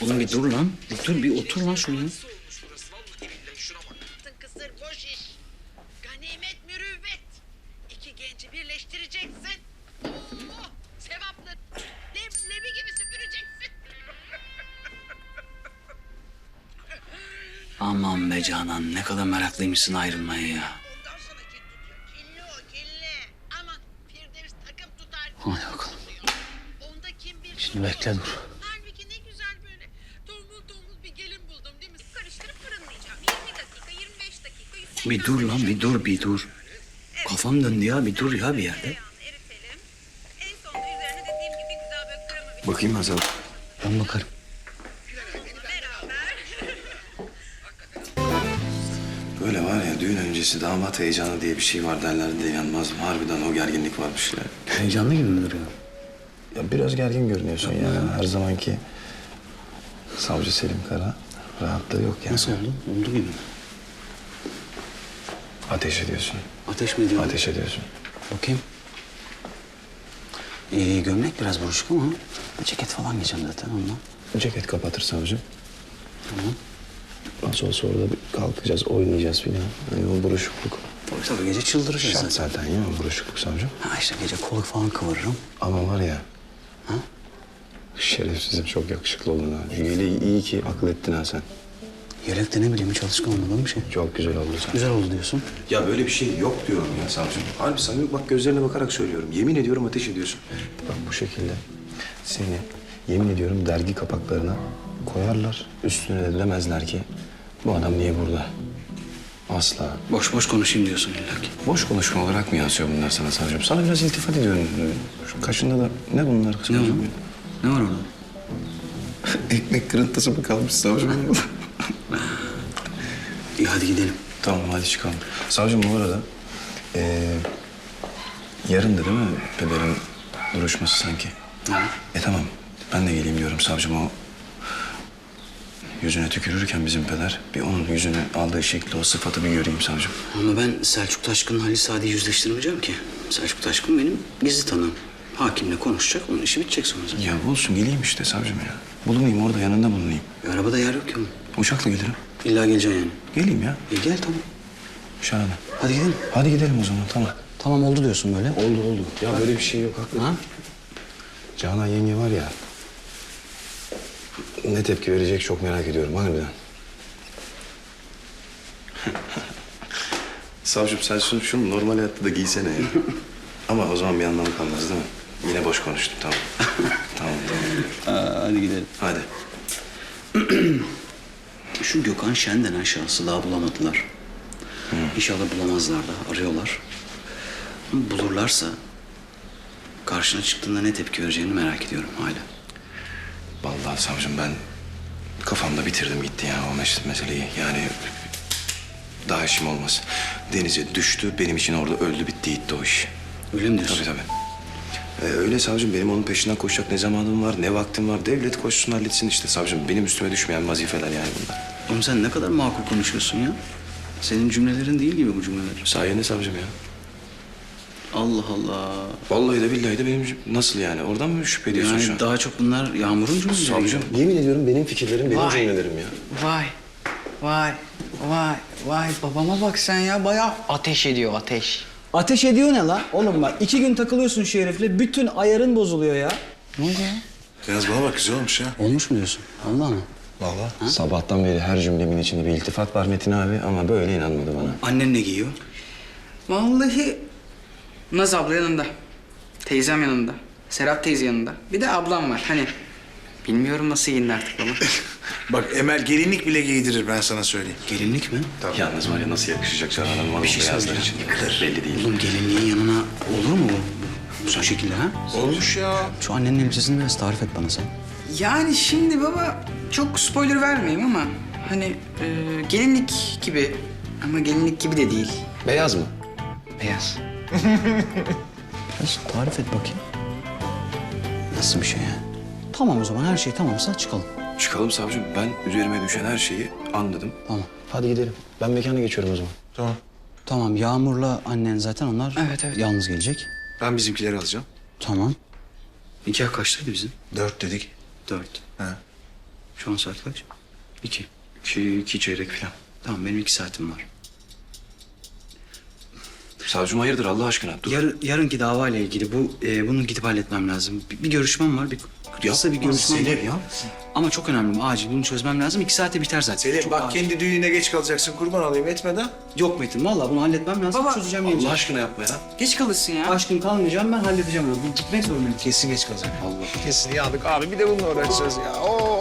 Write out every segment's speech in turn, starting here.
Oğlum bir dur lan. Bir dur bir otur lan şuraya. Kısır boş iş. Ganimet mürüvvet. İki genci birleştireceksin. Oo, sevaplı leblebi gibi süpüreceksin. Aman be Canan ne kadar meraklıymışsın ayrılmaya ya. Ondan sonra kil tutuyor. Killi o killi. Aman Firdevs takım tutar. Hadi bakalım. Onda kim bir Şimdi bekle dur. Halbuki ne güzel böyle. Tombul tombul bir gelin buldum değil mi? Karıştırıp fırınlayacağım. 20 dakika, 25 dakika. 180 Bir dur lan bir dur bir dur. Kafam döndü ya bir dur ya bir yerde. Tereyağını eritelim. En sonunda üzerine dediğim gibi güzel böyle krema bir Bakayım Hazal. Ben bakarım. beraber. Böyle var ya düğün öncesi damat heyecanı diye bir şey var derlerdi de inanmazdım. Harbiden o gerginlik varmış ya. Heyecanlı gibi mi duruyor? Ya biraz gergin görünüyorsun ya. Her zamanki savcı Selim Kara rahatlığı yok yani. Nasıl oldu? Oldu gibi mi? Ateş ediyorsun. Ateş mi ediyor? Ateş ediyorsun. Bakayım. Ee, gömlek biraz buruşuk ama ceket falan giyeceğim zaten ondan. Ceket kapatır savcı. Tamam. Nasıl olsa orada bir kalkacağız, oynayacağız filan. Yani o buruşukluk. Tabii tabii gece çıldıracağız Şart zaten. zaten ya o buruşukluk savcı. Ha işte gece kolu falan kıvırırım. Ama var ya. Ha? Şerefsizim çok yakışıklı oldun ha. İyi, iyi ki akıl ettin ha sen. Yelekte ne bileyim hiç alışkın olmadığım bir şey. Çok güzel oldu sen. Güzel oldu diyorsun. Ya böyle bir şey yok diyorum ya savcım. Harbi samimi bak gözlerine bakarak söylüyorum. Yemin ediyorum ateş ediyorsun. Bak bu şekilde seni yemin ediyorum dergi kapaklarına koyarlar. Üstüne de demezler ki bu adam niye burada? Asla. Boş boş konuşayım diyorsun illa ki. Boş konuşma olarak mı yazıyor bunlar sana savcım? Sana biraz iltifat ediyorum. Şu kaşında da ne bunlar Ne savcım? Ne var orada? Ekmek kırıntısı mı kalmış savcım? İyi hadi gidelim. Tamam hadi çıkalım. Savcım bu arada eee yarındı değil mi pederin duruşması sanki? Ha. E tamam ben de geleyim diyorum savcım o yüzüne tükürürken bizim peder bir onun yüzünü aldığı şekli o sıfatı bir göreyim savcım. Ama ben Selçuk Taşkın'la Halis Sadi'yi yüzleştirmeyeceğim ki. Selçuk Taşkın benim gizli tanığım. Hakimle konuşacak, onun işi bitecek sonra zaten. Ya olsun geleyim işte savcım ya. Bulunayım orada yanında bulunayım. E, arabada yer yok ki onun. Uçakla gelirim. İlla geleceksin yani. Geleyim ya. E gel tamam. Şahane. Hadi gidelim. Hadi gidelim o zaman tamam. Tamam oldu diyorsun böyle. Oldu oldu. Ya böyle bir şey yok hakikaten. Ha? Canan yenge var ya. Ne tepki verecek çok merak ediyorum harbiden. Savcım sen şunu, şunu normal hayatta da giysene ya. Ama o zaman bir anlamı kalmaz değil mi? Yine boş konuştum tamam. tamam tamam. Aa, hadi gidelim. Hadi. Şu Gökhan Şen denen şahsı daha bulamadılar. İnşallah bulamazlar da arıyorlar. Bulurlarsa karşına çıktığında ne tepki vereceğini merak ediyorum hala. Vallahi savcım ben kafamda bitirdim gitti ya o mes- meseleyi. Yani daha işim olmaz. Denize düştü benim için orada öldü bitti gitti o iş. Öyle mi diyorsun? Tabii tabii. Ee, öyle savcım benim onun peşinden koşacak ne zamanım var ne vaktim var. Devlet koşsun halletsin işte savcım. Benim üstüme düşmeyen vazifeler yani bunlar. Oğlum sen ne kadar makul konuşuyorsun ya. Senin cümlelerin değil gibi bu cümleler. Sayende savcım ya. Allah Allah. Vallahi de billahi de benim cüm- nasıl yani oradan mı şüphe ediyorsun şu an? Yani daha çok bunlar Yağmur'un cümleleri. Savcım yemin ediyorum benim fikirlerim benim Vay. cümlelerim ya. Vay, vay, vay, vay. Babama bak sen ya. Bayağı ateş ediyor, ateş. Ateş ediyor ne la? Oğlum bak iki gün takılıyorsun şu herifle bütün ayarın bozuluyor ya. Ne oldu ya? Bana bak güzel olmuş ya. Olmuş mu diyorsun? Allah mı? Vallahi. Sabahtan beri her cümlemin içinde bir iltifat var Metin abi ama böyle inanmadı bana. Annen ne giyiyor? Vallahi Naz abla yanında. Teyzem yanında. Serap teyze yanında. Bir de ablam var. Hani bilmiyorum nasıl giyindi artık baba. Bak Emel gelinlik bile giydirir ben sana söyleyeyim. Gelinlik mi? Yalnız var ya nasıl yakışacak Canan Hanım bana Bir o şey beyazlar için. Belli değil. Oğlum gelinliğin yanına olur mu bu? Bu şekilde ha? Olmuş ya. Şu annenin elbisesini biraz tarif et bana sen. yani şimdi baba çok spoiler vermeyeyim ama hani e, gelinlik gibi ama gelinlik gibi de değil. Beyaz mı? Beyaz. Biraz tarif et bakayım. Nasıl bir şey yani? Tamam o zaman her şey tamamsa çıkalım. Çıkalım savcım. Ben üzerime düşen her şeyi anladım. Tamam. Hadi gidelim. Ben mekana geçiyorum o zaman. Tamam. Tamam Yağmur'la annen zaten onlar Evet, evet. yalnız gelecek. Ben bizimkileri alacağım. Tamam. Nikah kaçtaydı bizim? Dört dedik. Dört. Ha. Şu an saat kaç? İki. İki, iki çeyrek falan. Tamam benim iki saatim var. Savcım hayırdır Allah aşkına? Dur. Yarın, yarınki dava ile ilgili bu e, bunu gidip halletmem lazım. Bir, bir görüşmem var. Bir, kısa bir görüşmem var. Selim, ya. Ama çok önemli. Acil bunu çözmem lazım. İki saate biter zaten. Selim Çok bak acil. kendi düğününe geç kalacaksın kurban olayım etmeden. Yok Metin vallahi bunu halletmem lazım. Baba, Çözeceğim Allah geleceğim. aşkına yapma ya. Geç kalırsın ya. Aşkım kalmayacağım ben halledeceğim. bunu. Bu gitmek zorundayım. Kesin geç kalacak. Allah. Kesin yandık abi bir de bununla uğraşacağız ya. Of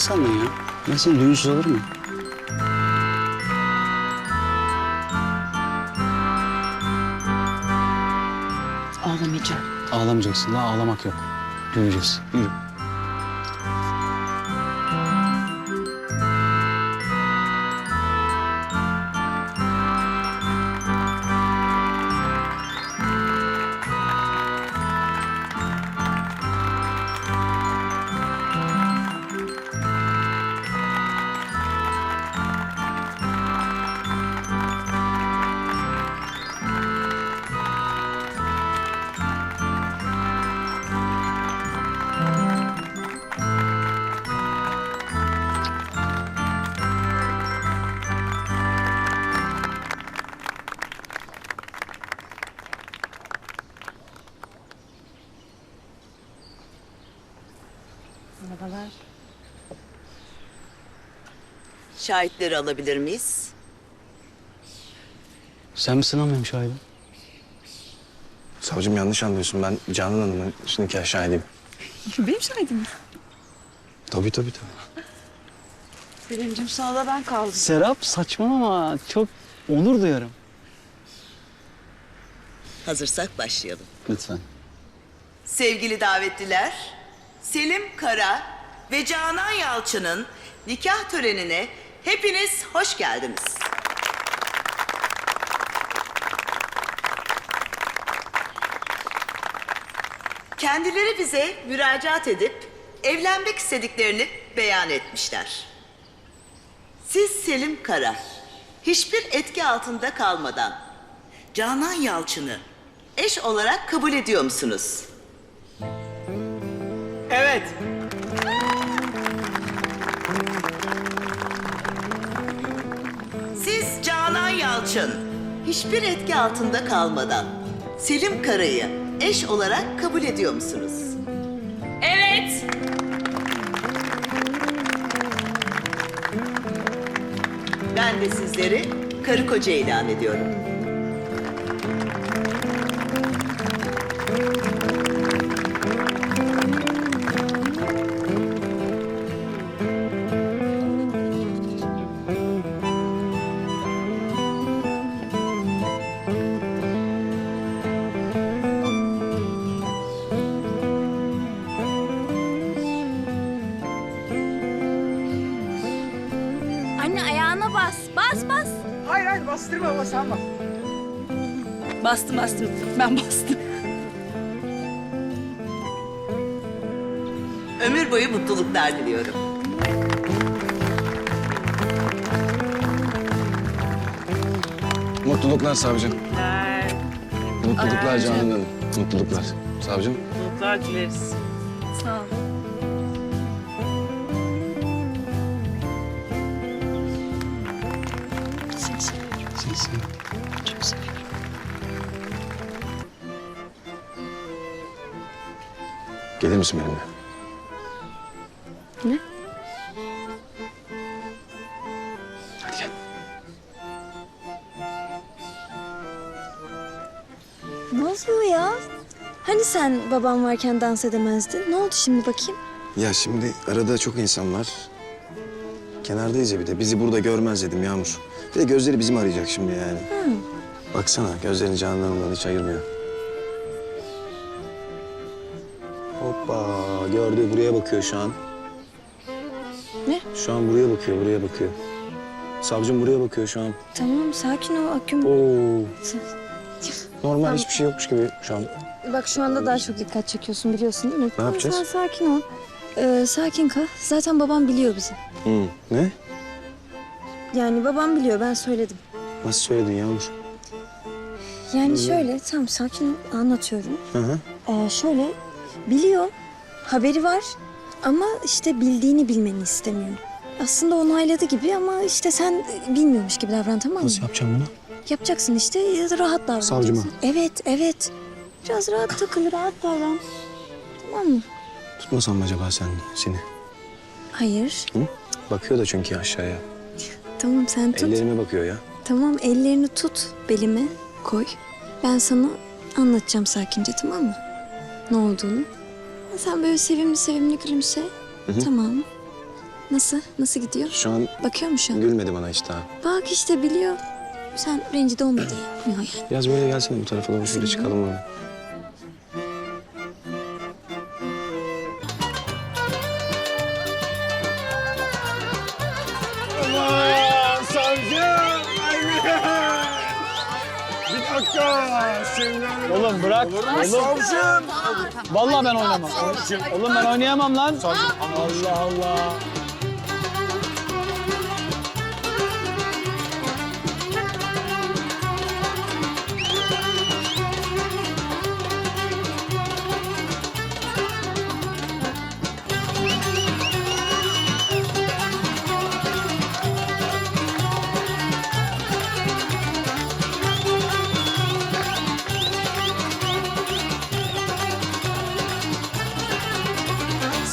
ne sandın ya? Ben seni düğünsüz olur mu? Ağlamayacağım. Ağlamayacaksın. Daha ağlamak yok. Güleceğiz. Yürü. Şahitleri alabilir miyiz? Sen misin lan benim şahidim? Savcım yanlış anlıyorsun. Ben Canan Hanım'ın nikah şahidiyim. Benim şahidim. Tabii tabii tabii. Selim'cim sana da ben kaldım. Serap saçmalama. Çok onur duyarım. Hazırsak başlayalım. Lütfen. Sevgili davetliler, Selim Kara ve Canan Yalçın'ın nikah törenine hepiniz hoş geldiniz. Kendileri bize müracaat edip evlenmek istediklerini beyan etmişler. Siz Selim Kara, hiçbir etki altında kalmadan Canan Yalçın'ı eş olarak kabul ediyor musunuz? Evet. Yalçın, hiçbir etki altında kalmadan Selim Kara'yı eş olarak kabul ediyor musunuz? Evet. Ben de sizleri karı koca ilan ediyorum. Anne ayağına bas. Bas bas. Hayır hayır bastırma sen bas. Bastım bastım. Ben bastım. Ömür boyu mutluluklar diliyorum. Mutluluklar savcım. Mutluluklar Canan Hanım. Mutluluklar. Savcım. Mutluluklar dileriz. Misin benimle? Ne? Hadi gel. Ne oluyor ya? Hani sen babam varken dans edemezdin? Ne oldu şimdi bakayım? Ya şimdi arada çok insan var. Kenardayız ya bir de. Bizi burada görmez dedim Yağmur. Bir de gözleri bizim arayacak şimdi yani. Baksana gözlerini Canan Hanım'dan hiç ayırmıyor. Gördü buraya bakıyor şu an. Ne? Şu an buraya bakıyor buraya bakıyor. Savcım buraya bakıyor şu an. Tamam sakin ol Akgün. Oo. Normal hiçbir şey yokmuş gibi şu an. Bak şu anda daha çok dikkat çekiyorsun biliyorsun değil mi? Tamam, yapacağız? Sen sakin ol. Ee, sakin kal. Zaten babam biliyor bizi. Hı. Ne? Yani babam biliyor ben söyledim. Nasıl söyledin Yağmur? Yani şöyle tam sakin ol, anlatıyorum. Hı hı. Ee, şöyle biliyor, haberi var ama işte bildiğini bilmeni istemiyor. Aslında onayladı gibi ama işte sen bilmiyormuş gibi davran tamam mı? Nasıl yapacağım bunu? Yapacaksın işte rahat davranacaksın. Savcıma. Evet, evet. Biraz rahat takıl, rahat davran. Tamam mı? Tutmasam mı acaba sen seni? Hayır. Hı? Bakıyor da çünkü aşağıya. Tamam sen tut. Ellerime bakıyor ya. Tamam ellerini tut belime koy. Ben sana anlatacağım sakince tamam mı? Ne olduğunu. Sen böyle sevimli sevimli gülümse. Tamam. Nasıl? Nasıl gidiyor? Şu an Bakıyor mu şu an? gülmedi bana işte ha. Bak işte biliyor. Sen rencide olma diye yapmıyor yani. Biraz böyle gelsene bu tarafa doğru şöyle çıkalım mı? Oğlum bırak. Oğlum. Vallahi ben oynamam. Oğlum ben oynayamam lan. Allah Allah.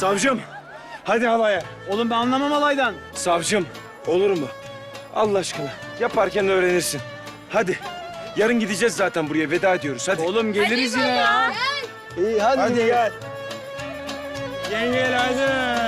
Savcım, hadi havaya. Oğlum ben anlamam alaydan. Savcım, olur mu? Allah aşkına, yaparken öğrenirsin. Hadi, yarın gideceğiz zaten buraya, veda ediyoruz. Hadi. Oğlum geliriz yine ya. İyi hadi. Hadi gel. Yengel hadi.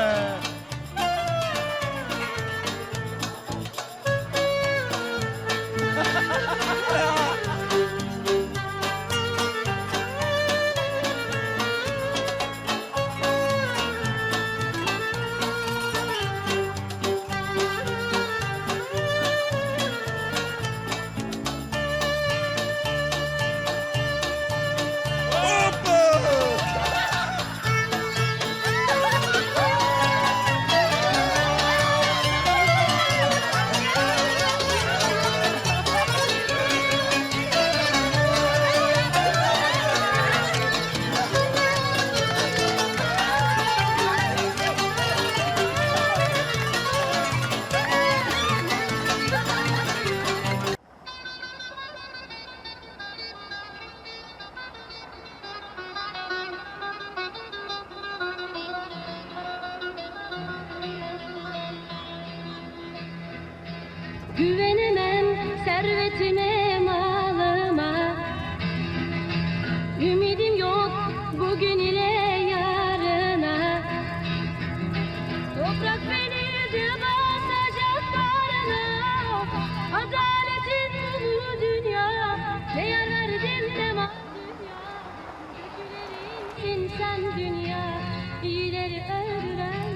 Sen dünya İyileri öldüren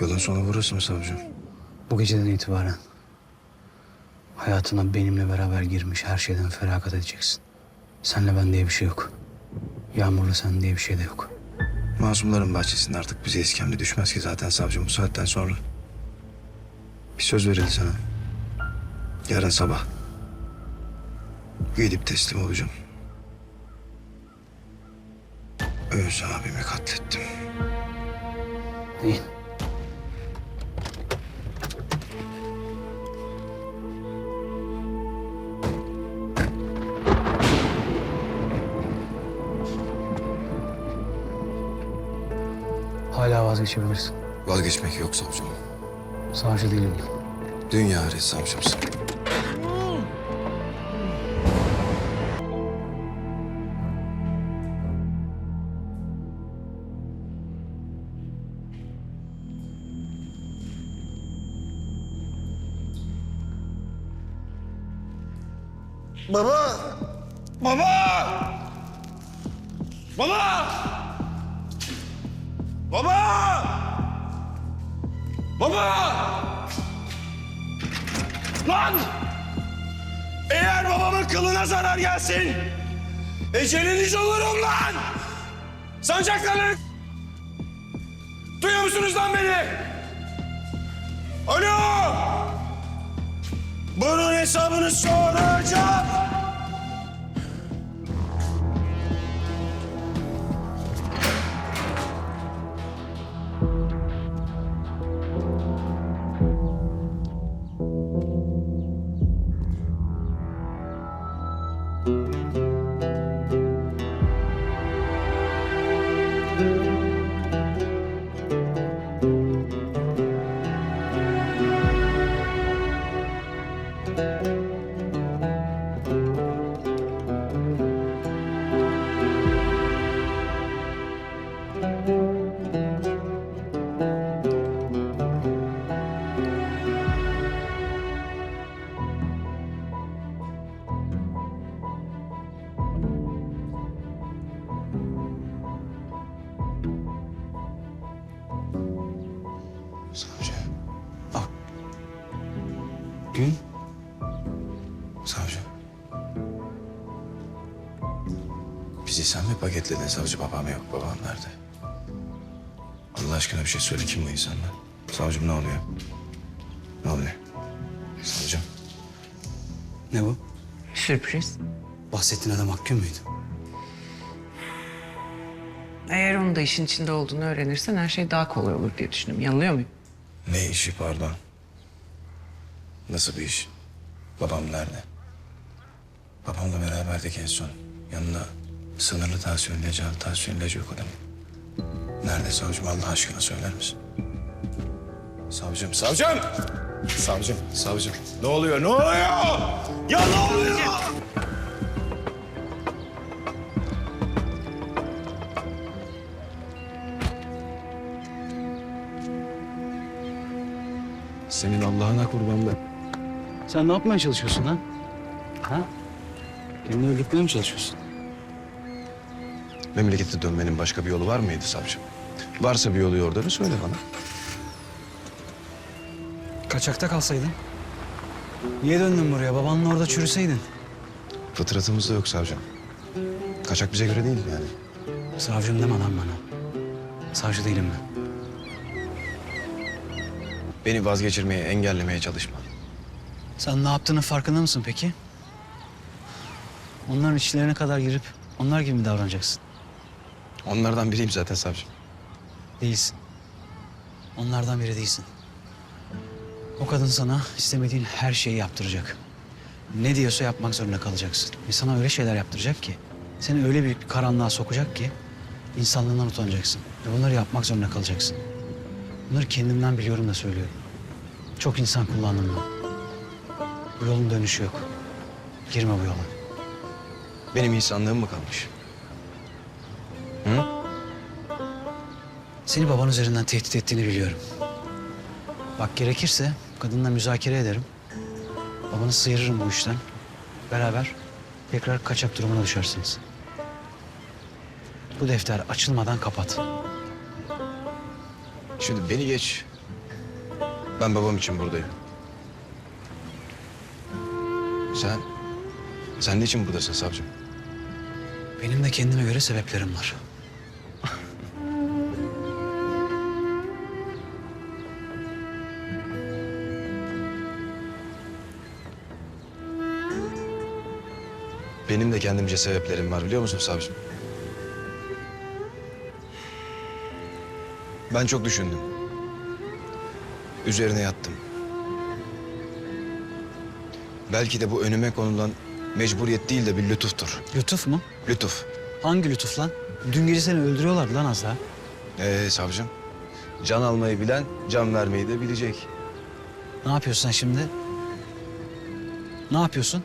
Yolun sonu burası mı savcım? Bu geceden itibaren hayatına benimle beraber girmiş her şeyden feragat edeceksin. Senle ben diye bir şey yok. Yağmurla sen diye bir şey de yok. Masumların bahçesinde artık bize iskemle düşmez ki zaten savcım bu saatten sonra. Bir söz verildi sana. Yarın sabah. Gidip teslim olacağım. Öz abimi katlettim. Değil. Hala vazgeçebilirsin. Vazgeçmek yok savcım. Savcı değilim. Dünya aret savcımsın. Baba! Baba! Baba! Baba! Baba! Lan! Eğer babamın kılına zarar gelsin, eceliniz olurum lan! Sancakları! Duyuyor musunuz lan beni? Alo! Bunun hesabını soracağım. Bizi sen mi paketledin savcı? Babam yok. Babam nerede? Allah aşkına bir şey söyle. Kim bu insanlar? Savcım ne oluyor? Ne oluyor? Savcım. Ne bu? Sürpriz. Bahsettiğin adam Hakkı mıydı? Eğer onun da işin içinde olduğunu öğrenirsen her şey daha kolay olur diye düşündüm. Yanılıyor muyum? Ne işi pardon? Nasıl bir iş? Babam nerede? Babamla beraberdik en son. Yanında sınırlı tansiyon ilacı, al, tansiyon ilacı yok adamın. Nerede savcım Allah aşkına söyler misin? Savcım, savcım! Savcım, savcım. Ne oluyor? Ne oluyor? Ya ne oluyor? Senin Allah'ına kurban ben. Sen ne yapmaya çalışıyorsun lan? Ha? Kendini öldürtmeye mi çalışıyorsun? Memlekete dönmenin başka bir yolu var mıydı savcım? Varsa bir yolu yordamı söyle bana. Kaçakta kalsaydın. Niye döndün buraya? Babanla orada çürüseydin. Fıtratımızda yok savcım. Kaçak bize göre değil yani. Savcım deme lan bana. Savcı değilim ben. Beni vazgeçirmeye, engellemeye çalışma. Sen ne yaptığının farkında mısın peki? Onların içlerine kadar girip onlar gibi mi davranacaksın? Onlardan biriyim zaten savcım. Değilsin. Onlardan biri değilsin. O kadın sana istemediğin her şeyi yaptıracak. Ne diyorsa yapmak zorunda kalacaksın. Ve sana öyle şeyler yaptıracak ki... ...seni öyle büyük bir karanlığa sokacak ki... ...insanlığından utanacaksın. Ve bunları yapmak zorunda kalacaksın. Bunları kendimden biliyorum da söylüyorum. Çok insan kullandım ben. Bu yolun dönüşü yok. Girme bu yola. Benim insanlığım mı kalmış? Seni baban üzerinden tehdit ettiğini biliyorum. Bak gerekirse kadınla müzakere ederim. Babanı sıyırırım bu işten. Beraber tekrar kaçak durumuna düşersiniz. Bu defter açılmadan kapat. Şimdi beni geç. Ben babam için buradayım. Sen, sen ne için buradasın savcım? Benim de kendime göre sebeplerim var. Kendimce sebeplerim var biliyor musun savcım? Ben çok düşündüm. Üzerine yattım. Belki de bu önüme konulan mecburiyet değil de bir lütuftur. Lütuf mu? Lütuf. Hangi lütuf lan? Dün gece seni öldürüyorlardı lan az daha. Ee savcım, can almayı bilen can vermeyi de bilecek. Ne yapıyorsun sen şimdi? Ne yapıyorsun?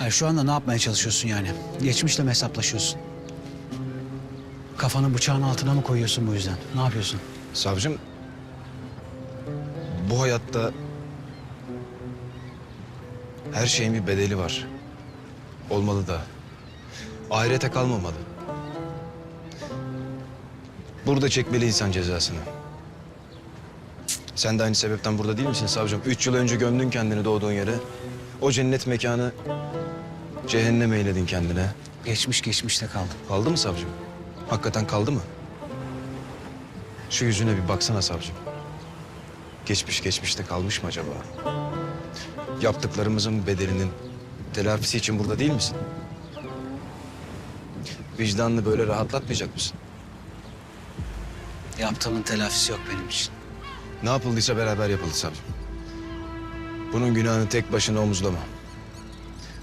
Yani şu anda ne yapmaya çalışıyorsun yani? Geçmişle mi hesaplaşıyorsun? Kafanı bıçağın altına mı koyuyorsun bu yüzden? Ne yapıyorsun? Savcım, bu hayatta her şeyin bir bedeli var. Olmalı da. Ahirete kalmamalı. Burada çekmeli insan cezasını. Sen de aynı sebepten burada değil misin savcım? Üç yıl önce gömdün kendini doğduğun yere. O cennet mekanı cehennem eyledin kendine. Geçmiş geçmişte kaldı. Kaldı mı savcım? Hakikaten kaldı mı? Şu yüzüne bir baksana savcım. Geçmiş geçmişte kalmış mı acaba? Yaptıklarımızın bedelinin telafisi için burada değil misin? Vicdanını böyle rahatlatmayacak mısın? Yaptığımın telafisi yok benim için. Ne yapıldıysa beraber yapıldı savcım. Bunun günahını tek başına omuzlama.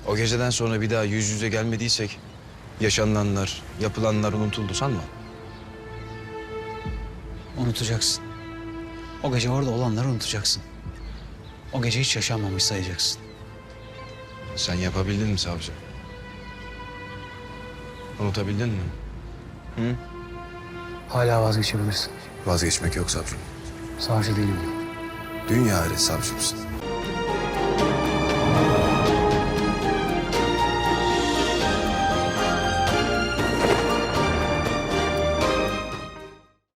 O geceden sonra bir daha yüz yüze gelmediysek... ...yaşanılanlar, yapılanlar unutuldu sanma. Unutacaksın. O gece orada olanları unutacaksın. O gece hiç yaşanmamış sayacaksın. Sen yapabildin mi savcım? Unutabildin mi? Hala vazgeçebilirsin. Vazgeçmek yok savcım. Savcı değilim. Dünya aile savcımsın.